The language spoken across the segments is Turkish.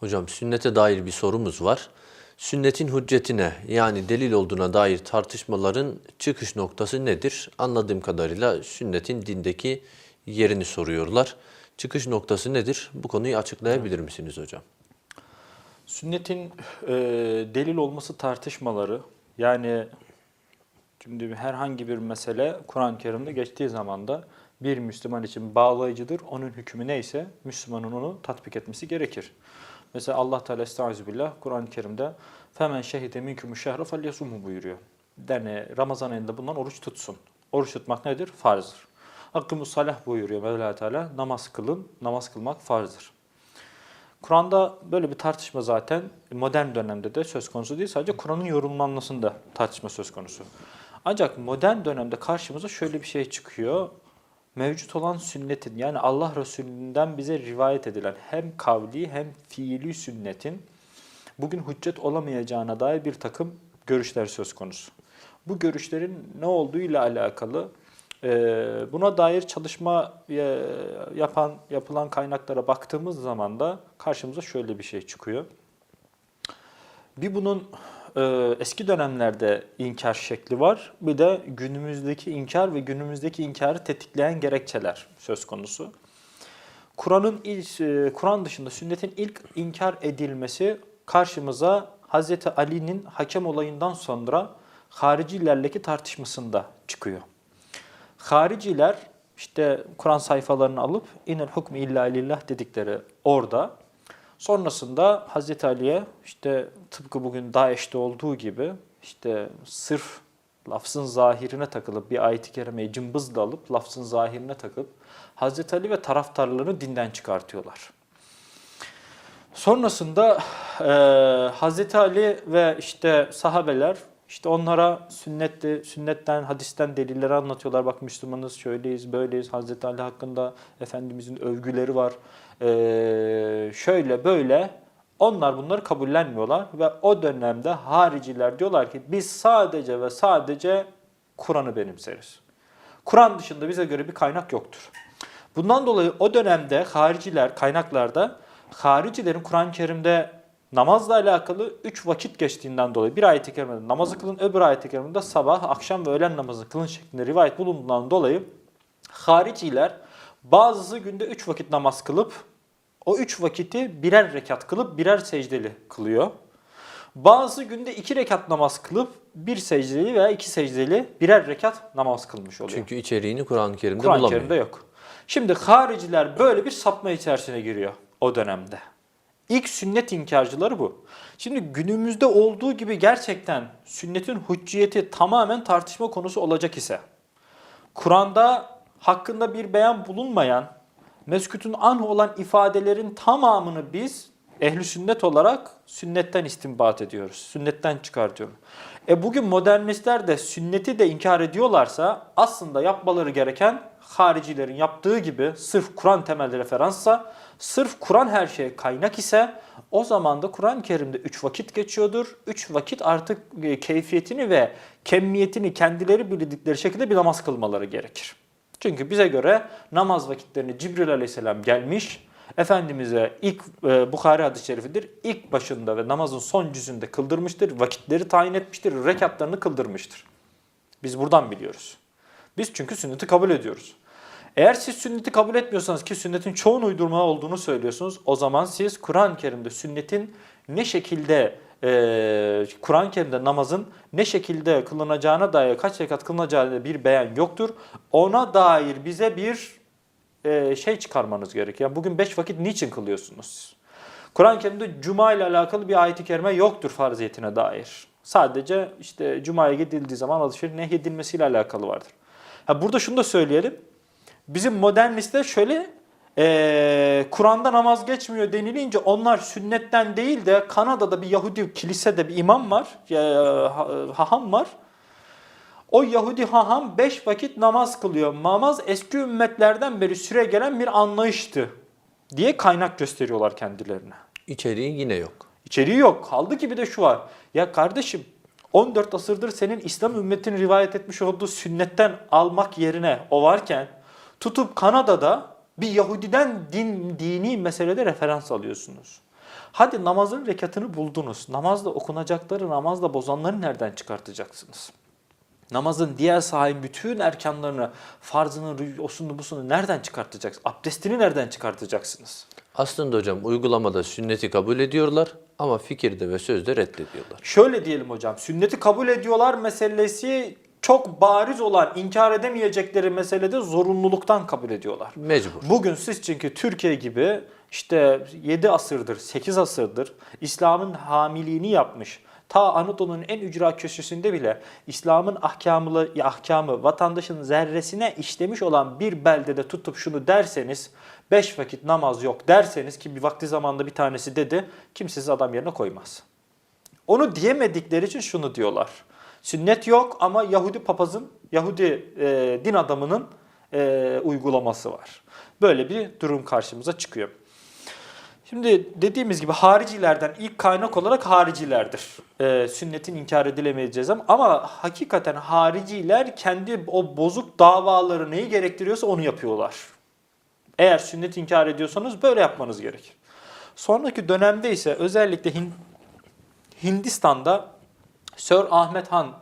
Hocam sünnete dair bir sorumuz var. Sünnetin hüccetine yani delil olduğuna dair tartışmaların çıkış noktası nedir? Anladığım kadarıyla sünnetin dindeki yerini soruyorlar. Çıkış noktası nedir? Bu konuyu açıklayabilir misiniz hocam? Sünnetin e, delil olması tartışmaları yani şimdi herhangi bir mesele Kur'an-ı Kerim'de geçtiği zaman da bir Müslüman için bağlayıcıdır. Onun hükmü neyse Müslümanın onu tatbik etmesi gerekir. Mesela Allah Teala Estağfirullah Kur'an-ı Kerim'de femen şehide minkumu şehre felyasumhu buyuruyor. Yani Ramazan ayında bundan oruç tutsun. Oruç tutmak nedir? Farzdır. Hakkımız salah buyuruyor Mevla Teala. Namaz kılın. Namaz kılmak farzdır. Kur'an'da böyle bir tartışma zaten modern dönemde de söz konusu değil. Sadece Kur'an'ın yorumlanmasında tartışma söz konusu. Ancak modern dönemde karşımıza şöyle bir şey çıkıyor. Mevcut olan sünnetin yani Allah Resulü'nden bize rivayet edilen hem kavli hem fiili sünnetin bugün hüccet olamayacağına dair bir takım görüşler söz konusu. Bu görüşlerin ne olduğuyla alakalı buna dair çalışma yapan yapılan kaynaklara baktığımız zaman da karşımıza şöyle bir şey çıkıyor. Bir bunun e, eski dönemlerde inkar şekli var. Bir de günümüzdeki inkar ve günümüzdeki inkarı tetikleyen gerekçeler söz konusu. Kur'an'ın e, Kur'an dışında sünnetin ilk inkar edilmesi karşımıza Hz. Ali'nin hakem olayından sonra haricilerle tartışmasında çıkıyor. Hariciler işte Kur'an sayfalarını alıp inel hukmu illa lillah dedikleri orada. Sonrasında Hazreti Ali'ye işte tıpkı bugün Daesh'te olduğu gibi işte sırf lafzın zahirine takılıp bir ayet-i kerimeyi cımbızla alıp lafzın zahirine takıp Hazreti Ali ve taraftarlarını dinden çıkartıyorlar. Sonrasında e, Hazreti Ali ve işte sahabeler işte onlara sünnetti, sünnetten, hadisten delilleri anlatıyorlar. Bak Müslümanız, şöyleyiz, böyleyiz. Hazreti Ali hakkında Efendimizin övgüleri var. Ee, şöyle böyle. Onlar bunları kabullenmiyorlar ve o dönemde hariciler diyorlar ki biz sadece ve sadece Kur'an'ı benimseriz. Kur'an dışında bize göre bir kaynak yoktur. Bundan dolayı o dönemde hariciler kaynaklarda haricilerin Kur'an-ı Kerim'de namazla alakalı 3 vakit geçtiğinden dolayı bir ayet-i kerimede namazı kılın, öbür ayet-i kerimede sabah, akşam ve öğlen namazı kılın şeklinde rivayet bulunduğundan dolayı hariciler bazısı günde 3 vakit namaz kılıp o 3 vakiti birer rekat kılıp birer secdeli kılıyor. Bazı günde 2 rekat namaz kılıp bir secdeli veya iki secdeli birer rekat namaz kılmış oluyor. Çünkü içeriğini Kur'an-ı Kerim'de Kur'an-ı bulamıyor. Kerim'de yok. Şimdi hariciler böyle bir sapma içerisine giriyor o dönemde. İlk sünnet inkarcıları bu. Şimdi günümüzde olduğu gibi gerçekten sünnetin hücciyeti tamamen tartışma konusu olacak ise, Kur'an'da hakkında bir beyan bulunmayan, meskutun anh olan ifadelerin tamamını biz ehli sünnet olarak sünnetten istinbat ediyoruz. Sünnetten çıkartıyoruz. E bugün modernistler de sünneti de inkar ediyorlarsa aslında yapmaları gereken haricilerin yaptığı gibi sırf Kur'an temelli referanssa, sırf Kur'an her şeye kaynak ise o zaman da Kur'an-ı Kerim'de 3 vakit geçiyordur. 3 vakit artık e, keyfiyetini ve kemmiyetini kendileri bildikleri şekilde bir namaz kılmaları gerekir. Çünkü bize göre namaz vakitlerini Cibril aleyhisselam gelmiş, Efendimiz'e ilk e, Bukhari hadis-i şerifidir. İlk başında ve namazın son cüzünde kıldırmıştır. Vakitleri tayin etmiştir. Rekatlarını kıldırmıştır. Biz buradan biliyoruz. Biz çünkü sünneti kabul ediyoruz. Eğer siz sünneti kabul etmiyorsanız ki sünnetin çoğun uydurma olduğunu söylüyorsunuz. O zaman siz Kur'an-ı Kerim'de sünnetin ne şekilde e, Kur'an-ı Kerim'de namazın ne şekilde kılınacağına dair kaç rekat kılınacağına bir beyan yoktur. Ona dair bize bir e, şey çıkarmanız gerekiyor. Yani bugün 5 vakit niçin kılıyorsunuz? Kur'an-ı Kerim'de cuma ile alakalı bir ayet-i kerime yoktur farziyetine dair. Sadece işte cumaya gidildiği zaman alışveriş nehyedilmesiyle alakalı vardır. Ha burada şunu da söyleyelim. Bizim modernistler şöyle e, Kur'an'da namaz geçmiyor denilince onlar sünnetten değil de Kanada'da bir Yahudi kilisede bir imam var, e, ha- haham var. O Yahudi haham beş vakit namaz kılıyor. Namaz eski ümmetlerden beri süre gelen bir anlayıştı diye kaynak gösteriyorlar kendilerine. İçeriği yine yok. İçeriği yok. Kaldı ki bir de şu var. Ya kardeşim 14 asırdır senin İslam ümmetinin rivayet etmiş olduğu sünnetten almak yerine o varken tutup Kanada'da bir Yahudiden din, dini meselede referans alıyorsunuz. Hadi namazın rekatını buldunuz. Namazda okunacakları, namazda bozanları nereden çıkartacaksınız? Namazın diğer sahibi bütün erkanlarını, farzını, osunu, busunu nereden çıkartacaksınız? Abdestini nereden çıkartacaksınız? Aslında hocam uygulamada sünneti kabul ediyorlar ama fikirde ve sözde reddediyorlar. Şöyle diyelim hocam, sünneti kabul ediyorlar meselesi çok bariz olan, inkar edemeyecekleri meselede zorunluluktan kabul ediyorlar. Mecbur. Bugün siz çünkü Türkiye gibi işte 7 asırdır, 8 asırdır İslam'ın hamiliğini yapmış. Ta Anadolu'nun en ücra köşesinde bile İslam'ın ahkamı, ahkamı vatandaşın zerresine işlemiş olan bir beldede tutup şunu derseniz, 5 vakit namaz yok derseniz ki bir vakti zamanda bir tanesi dedi, kimse sizi adam yerine koymaz. Onu diyemedikleri için şunu diyorlar. Sünnet yok ama Yahudi papazın, Yahudi e, din adamının e, uygulaması var. Böyle bir durum karşımıza çıkıyor. Şimdi dediğimiz gibi haricilerden ilk kaynak olarak haricilerdir. E, sünnetin inkar edilemeyeceğiz ama, ama hakikaten hariciler kendi o bozuk davaları neyi gerektiriyorsa onu yapıyorlar. Eğer sünnet inkar ediyorsanız böyle yapmanız gerekir. Sonraki dönemde ise özellikle Hin- Hindistan'da Sir Ahmet Han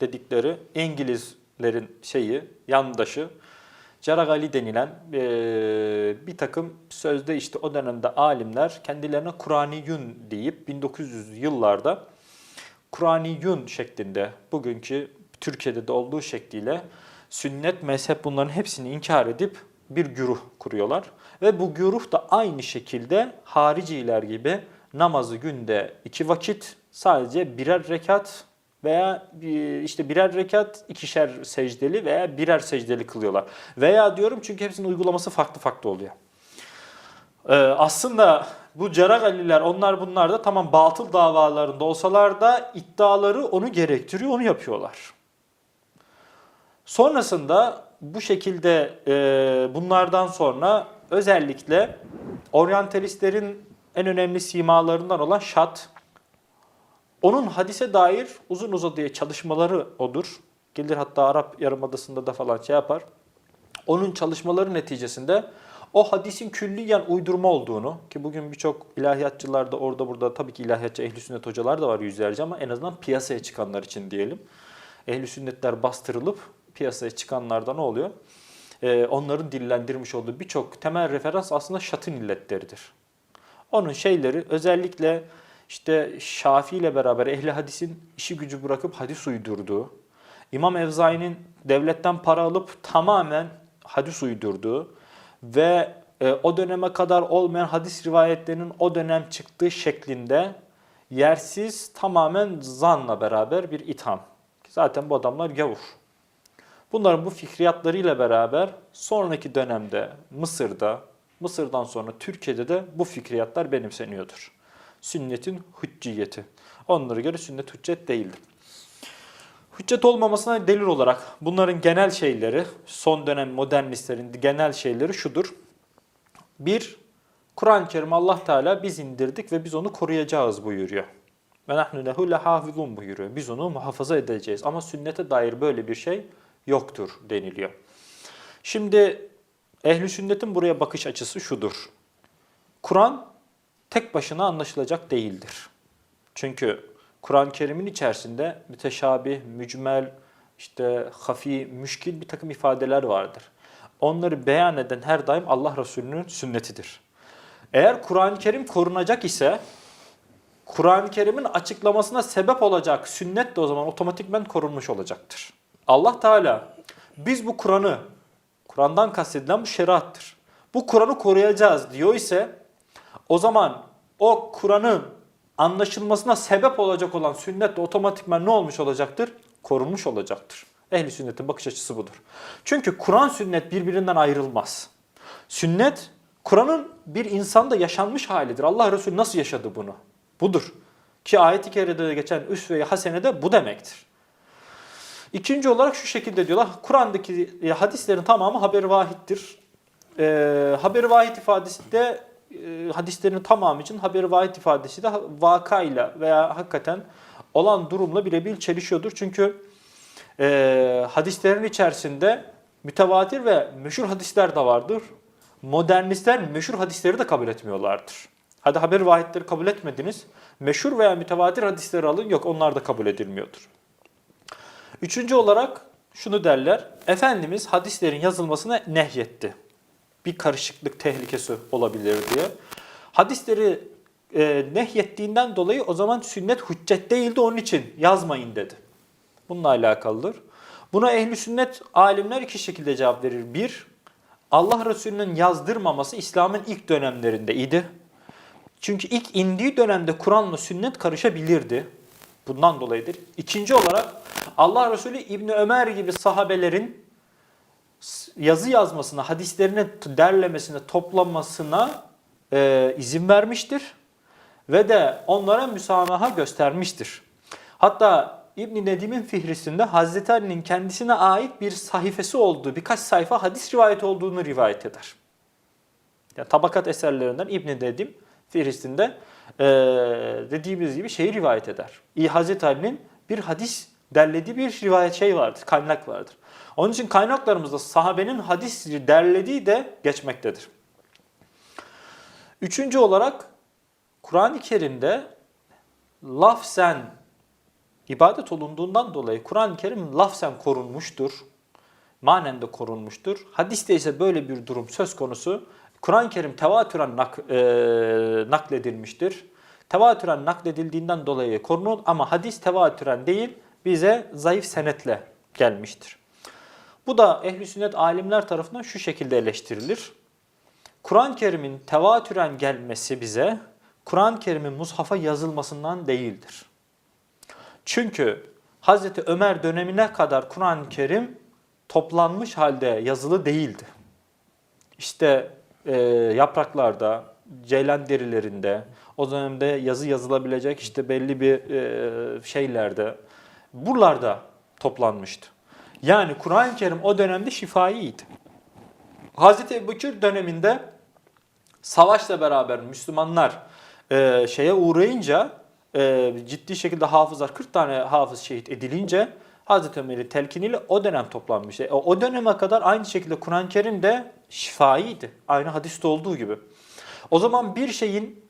dedikleri İngilizlerin şeyi, yandaşı Cerrah Ali denilen eee, bir takım sözde işte o dönemde alimler kendilerine Kur'aniyun deyip 1900 yıllarda Kur'aniyun şeklinde bugünkü Türkiye'de de olduğu şekliyle sünnet, mezhep bunların hepsini inkar edip bir güruh kuruyorlar. Ve bu güruh da aynı şekilde hariciler gibi namazı günde iki vakit sadece birer rekat veya işte birer rekat ikişer secdeli veya birer secdeli kılıyorlar. Veya diyorum çünkü hepsinin uygulaması farklı farklı oluyor. Ee, aslında bu Ceragaliler onlar bunlar da tamam batıl davalarında olsalar da iddiaları onu gerektiriyor, onu yapıyorlar. Sonrasında bu şekilde e, bunlardan sonra özellikle oryantalistlerin en önemli simalarından olan Şat, onun hadise dair uzun uzadıya çalışmaları odur. Gelir hatta Arap Yarımadası'nda da falan şey yapar. Onun çalışmaları neticesinde o hadisin külliyen uydurma olduğunu ki bugün birçok ilahiyatçılar da orada burada tabii ki ilahiyatçı ehli sünnet hocalar da var yüzlerce ama en azından piyasaya çıkanlar için diyelim. Ehli sünnetler bastırılıp piyasaya çıkanlarda ne oluyor? Ee, onların dillendirmiş olduğu birçok temel referans aslında şatın illetleridir. Onun şeyleri özellikle işte Şafii ile beraber ehli hadisin işi gücü bırakıp hadis uydurduğu, İmam Evzai'nin devletten para alıp tamamen hadis uydurduğu ve e, o döneme kadar olmayan hadis rivayetlerinin o dönem çıktığı şeklinde yersiz tamamen zanla beraber bir itham. Zaten bu adamlar gavur. Bunların bu fikriyatlarıyla beraber sonraki dönemde Mısır'da, Mısır'dan sonra Türkiye'de de bu fikriyatlar benimseniyordur. Sünnetin hücciyeti. Onlara göre sünnet hüccet değildir. Hüccet olmamasına delil olarak bunların genel şeyleri, son dönem modernistlerin genel şeyleri şudur. Bir, Kur'an-ı Kerim Allah Teala biz indirdik ve biz onu koruyacağız buyuruyor. Ve nahnu lehu lehafizun buyuruyor. Biz onu muhafaza edeceğiz. Ama sünnete dair böyle bir şey yoktur deniliyor. Şimdi ehli sünnetin buraya bakış açısı şudur. Kur'an tek başına anlaşılacak değildir. Çünkü Kur'an-ı Kerim'in içerisinde müteşabih, mücmel, işte hafi, müşkil bir takım ifadeler vardır. Onları beyan eden her daim Allah Resulü'nün sünnetidir. Eğer Kur'an-ı Kerim korunacak ise Kur'an-ı Kerim'in açıklamasına sebep olacak sünnet de o zaman otomatikmen korunmuş olacaktır. Allah Teala biz bu Kur'an'ı, Kur'an'dan kastedilen bu şeriattır. Bu Kur'an'ı koruyacağız diyor ise o zaman o Kur'an'ın anlaşılmasına sebep olacak olan sünnet de otomatikman ne olmuş olacaktır? Korunmuş olacaktır. Ehli sünnetin bakış açısı budur. Çünkü Kur'an sünnet birbirinden ayrılmaz. Sünnet Kur'an'ın bir insanda yaşanmış halidir. Allah Resulü nasıl yaşadı bunu? Budur. Ki ayet-i kerimede de geçen üsve-i hasene de bu demektir. İkinci olarak şu şekilde diyorlar. Kur'an'daki e, hadislerin tamamı haber vahittir. E, haber vahid ifadesi de e, hadislerin tamamı için haber vahid ifadesi de vakayla veya hakikaten olan durumla birebir çelişiyordur. Çünkü e, hadislerin içerisinde mütevatir ve meşhur hadisler de vardır. Modernistler meşhur hadisleri de kabul etmiyorlardır. Hadi haber vahitleri kabul etmediniz. Meşhur veya mütevatir hadisleri alın. Yok onlar da kabul edilmiyordur. Üçüncü olarak şunu derler. Efendimiz hadislerin yazılmasına nehyetti. Bir karışıklık tehlikesi olabilir diye. Hadisleri e, nehyettiğinden dolayı o zaman sünnet hüccet değildi onun için yazmayın dedi. Bununla alakalıdır. Buna ehli sünnet alimler iki şekilde cevap verir. Bir, Allah Resulü'nün yazdırmaması İslam'ın ilk dönemlerinde idi. Çünkü ilk indiği dönemde Kur'an'la sünnet karışabilirdi. Bundan dolayıdır. İkinci olarak Allah Resulü İbni Ömer gibi sahabelerin yazı yazmasına, hadislerini derlemesine, toplamasına e, izin vermiştir. Ve de onlara müsamaha göstermiştir. Hatta İbn Nedim'in fihrisinde Hazreti Ali'nin kendisine ait bir sayfası olduğu, birkaç sayfa hadis rivayeti olduğunu rivayet eder. Yani tabakat eserlerinden İbn Nedim fihristinde e, dediğimiz gibi şeyi rivayet eder. İyi Hazreti Ali'nin bir hadis derlediği bir rivayet şey vardır, kaynak vardır. Onun için kaynaklarımızda sahabenin hadis derlediği de geçmektedir. Üçüncü olarak Kur'an-ı Kerim'de lafzen ibadet olunduğundan dolayı Kur'an-ı Kerim lafzen korunmuştur. Manen de korunmuştur. Hadiste ise böyle bir durum söz konusu. Kur'an-ı Kerim tevatüren nak, e, nakledilmiştir. Tevatüren nakledildiğinden dolayı korunur ama hadis tevatüren değil bize zayıf senetle gelmiştir. Bu da ehli sünnet alimler tarafından şu şekilde eleştirilir. Kur'an-ı Kerim'in tevatüren gelmesi bize Kur'an-ı Kerim'in mushafa yazılmasından değildir. Çünkü Hazreti Ömer dönemine kadar Kur'an-ı Kerim toplanmış halde yazılı değildi. İşte e, yapraklarda, ceylan derilerinde, o dönemde yazı yazılabilecek işte belli bir e, şeylerde, buralarda toplanmıştı. Yani Kur'an-ı Kerim o dönemde şifaiydi. Hazreti Ebubekir döneminde savaşla beraber Müslümanlar e, şeye uğrayınca e, ciddi şekilde hafızlar 40 tane hafız şehit edilince Hazreti Ömer'in telkiniyle o dönem toplanmış. E, o döneme kadar aynı şekilde Kur'an-ı Kerim de şifaiydi. Aynı hadiste olduğu gibi. O zaman bir şeyin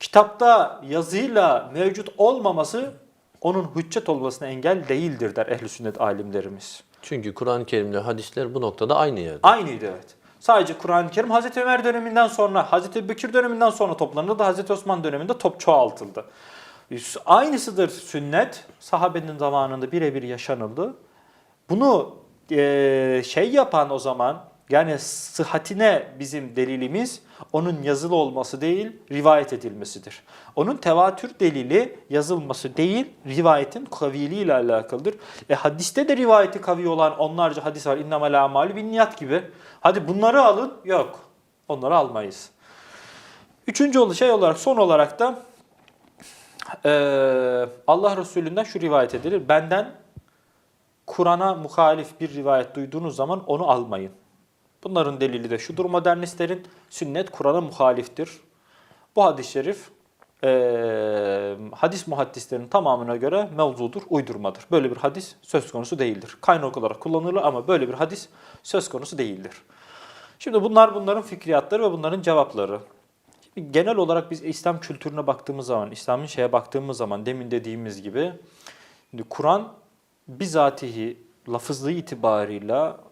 kitapta yazıyla mevcut olmaması onun hüccet olmasına engel değildir der ehl sünnet alimlerimiz. Çünkü Kur'an-ı Kerim'le hadisler bu noktada aynı yerde. Aynıydı evet. Sadece Kur'an-ı Kerim Hazreti Ömer döneminden sonra, Hazreti Bekir döneminden sonra toplanıldı. Hazreti Osman döneminde top çoğaltıldı. Aynısıdır sünnet. Sahabenin zamanında birebir yaşanıldı. Bunu şey yapan o zaman yani sıhhatine bizim delilimiz onun yazılı olması değil, rivayet edilmesidir. Onun tevatür delili yazılması değil, rivayetin kaviliği ile alakalıdır. E hadiste de rivayeti kavi olan onlarca hadis var. İnnemel amalü bin niyat gibi. Hadi bunları alın. Yok. Onları almayız. Üçüncü şey olarak, son olarak da eee, Allah Resulü'nden şu rivayet edilir. Benden Kur'an'a muhalif bir rivayet duyduğunuz zaman onu almayın. Bunların delili de şudur modernistlerin sünnet Kur'an'a muhaliftir. Bu hadis-i şerif eee, hadis muhaddislerinin tamamına göre mevzudur, uydurmadır. Böyle bir hadis söz konusu değildir. Kaynak olarak kullanılır ama böyle bir hadis söz konusu değildir. Şimdi bunlar bunların fikriyatları ve bunların cevapları. Şimdi genel olarak biz İslam kültürüne baktığımız zaman, İslam'ın şeye baktığımız zaman demin dediğimiz gibi Kur'an bizatihi lafızlığı itibarıyla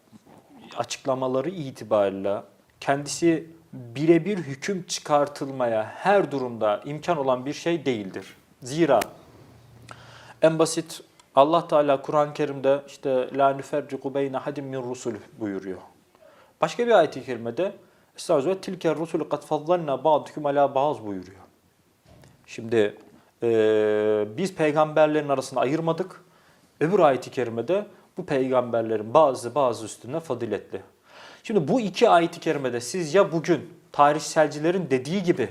açıklamaları itibarıyla kendisi birebir hüküm çıkartılmaya her durumda imkan olan bir şey değildir. Zira en basit Allah Teala Kur'an-ı Kerim'de işte la nüferriku beyne hadim min rusul buyuruyor. Başka bir ayet-i kerimede Estağfirullah tilke rusulü kad faddalna ba'dukum ala ba'z buyuruyor. Şimdi eee, biz peygamberlerin arasında ayırmadık. Öbür ayet-i kerimede bu peygamberlerin bazı bazı üstüne faziletli. Şimdi bu iki ayet-i kerimede siz ya bugün tarihselcilerin dediği gibi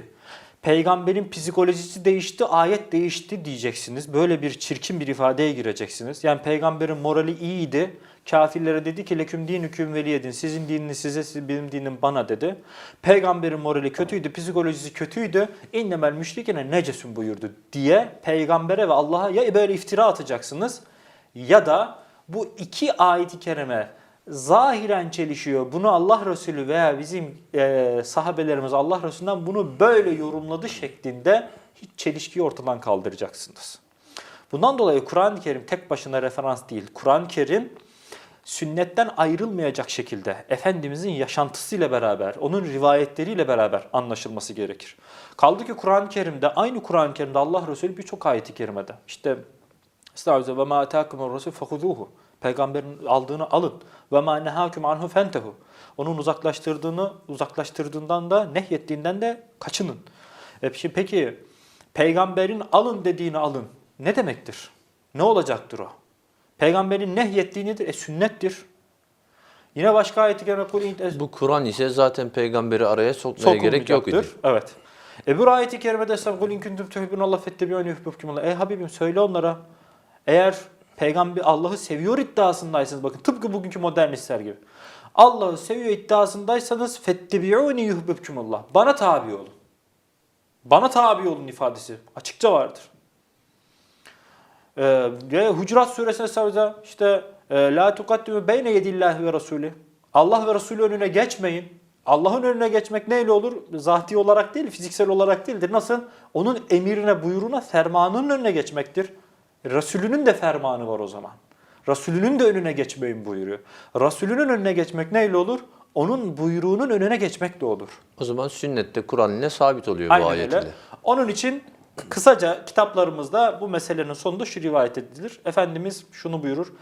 peygamberin psikolojisi değişti, ayet değişti diyeceksiniz. Böyle bir çirkin bir ifadeye gireceksiniz. Yani peygamberin morali iyiydi. Kafirlere dedi ki leküm din hüküm veliyedin. Sizin dininiz size, siz- benim dinim bana dedi. Peygamberin morali kötüydü, psikolojisi kötüydü. İnnemel müşrikine necesun buyurdu diye peygambere ve Allah'a ya böyle iftira atacaksınız ya da bu iki ayet-i kerime zahiren çelişiyor. Bunu Allah Resulü veya bizim e, sahabelerimiz Allah Resulü'nden bunu böyle yorumladı şeklinde hiç çelişkiyi ortadan kaldıracaksınız. Bundan dolayı Kur'an-ı Kerim tek başına referans değil. Kur'an-ı Kerim sünnetten ayrılmayacak şekilde Efendimizin yaşantısıyla beraber, onun rivayetleriyle beraber anlaşılması gerekir. Kaldı ki Kur'an-ı Kerim'de, aynı Kur'an-ı Kerim'de Allah Resulü birçok ayeti kerimede. İşte Estağfirullah ve ma ataakumur rasul fehuzuhu. Peygamberin aldığını alın. Ve ma nehakum anhu fentehu. Onun uzaklaştırdığını, uzaklaştırdığından da nehyettiğinden de kaçının. E şimdi peki peygamberin alın dediğini alın. Ne demektir? Ne olacaktır o? Peygamberin nehyettiği nedir? E sünnettir. Yine başka ayet-i kerime kul in Bu Kur'an ise zaten peygamberi araya sokmaya gerek yok idi. Evet. Öbür ayet-i kerimede ise kul in kuntum tuhibbunallah fettebi'uni yuhibbukumullah. Ey Habibim söyle onlara eğer peygamber Allah'ı seviyor iddiasındaysanız bakın tıpkı bugünkü modernistler gibi. Allah'ı seviyor iddiasındaysanız fettebi'uni yuhibbukumullah. Bana tabi olun. Bana tabi olun ifadesi açıkça vardır. Ee, ve Hucurat suresine savcı işte e, la tukaddimu beyne yedillahi ve rasulü. Allah ve Resulü önüne geçmeyin. Allah'ın önüne geçmek neyle olur? Zati olarak değil, fiziksel olarak değildir. Nasıl? Onun emirine, buyruğuna, fermanının önüne geçmektir. Resulünün de fermanı var o zaman. Resulünün de önüne geçmeyin buyuruyor. Resulünün önüne geçmek neyle olur? Onun buyruğunun önüne geçmekle olur. O zaman sünnette Kur'an ile sabit oluyor bu Aynen ayet öyle. ile. Onun için kısaca kitaplarımızda bu meselenin sonunda şu rivayet edilir. Efendimiz şunu buyurur.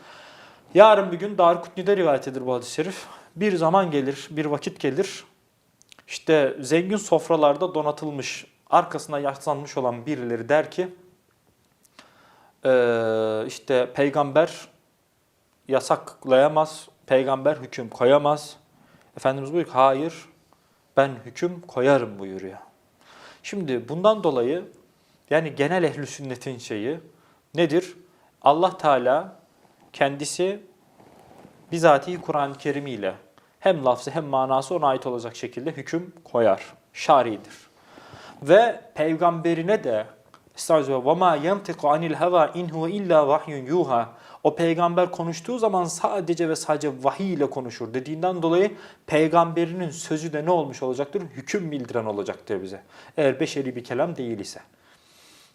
Yarın bir gün Darukutni'de rivayet edilir bu hadis-i şerif. Bir zaman gelir, bir vakit gelir. İşte zengin sofralarda donatılmış, arkasına yaslanmış olan birileri der ki, "Ee, işte peygamber yasaklayamaz, peygamber hüküm koyamaz. Efendimiz buyuruyor ki, hayır ben hüküm koyarım buyuruyor. Şimdi bundan dolayı yani genel ehli sünnetin şeyi nedir? Allah Teala kendisi bizatihi Kur'an-ı Kerim ile hem lafzı hem manası ona ait olacak şekilde hüküm koyar. Şaridir. Ve peygamberine de Estağfirullah. Ma yantiqu anil heva in huve illa vahyun yuha. O peygamber konuştuğu zaman sadece ve sadece vahiy ile konuşur dediğinden dolayı peygamberinin sözü de ne olmuş olacaktır? Hüküm bildiren olacaktır bize. Eğer beşeri bir kelam değil ise.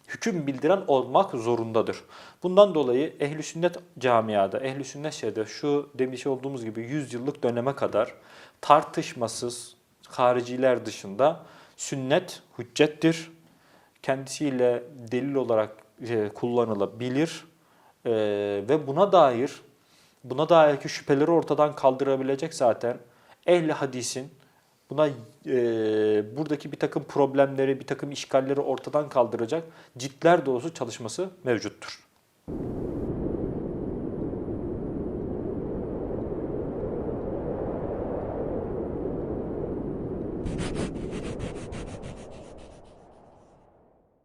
Hüküm bildiren olmak zorundadır. Bundan dolayı ehli sünnet camiada, ehli sünnet şeyde şu demiş olduğumuz gibi 100 yıllık döneme kadar tartışmasız hariciler dışında sünnet hüccettir kendisiyle delil olarak e, kullanılabilir E, ve buna dair buna dairki şüpheleri ortadan kaldırabilecek zaten ehli hadisin buna e, buradaki bir takım problemleri, bir takım işgalleri ortadan kaldıracak ciltler dolusu çalışması mevcuttur.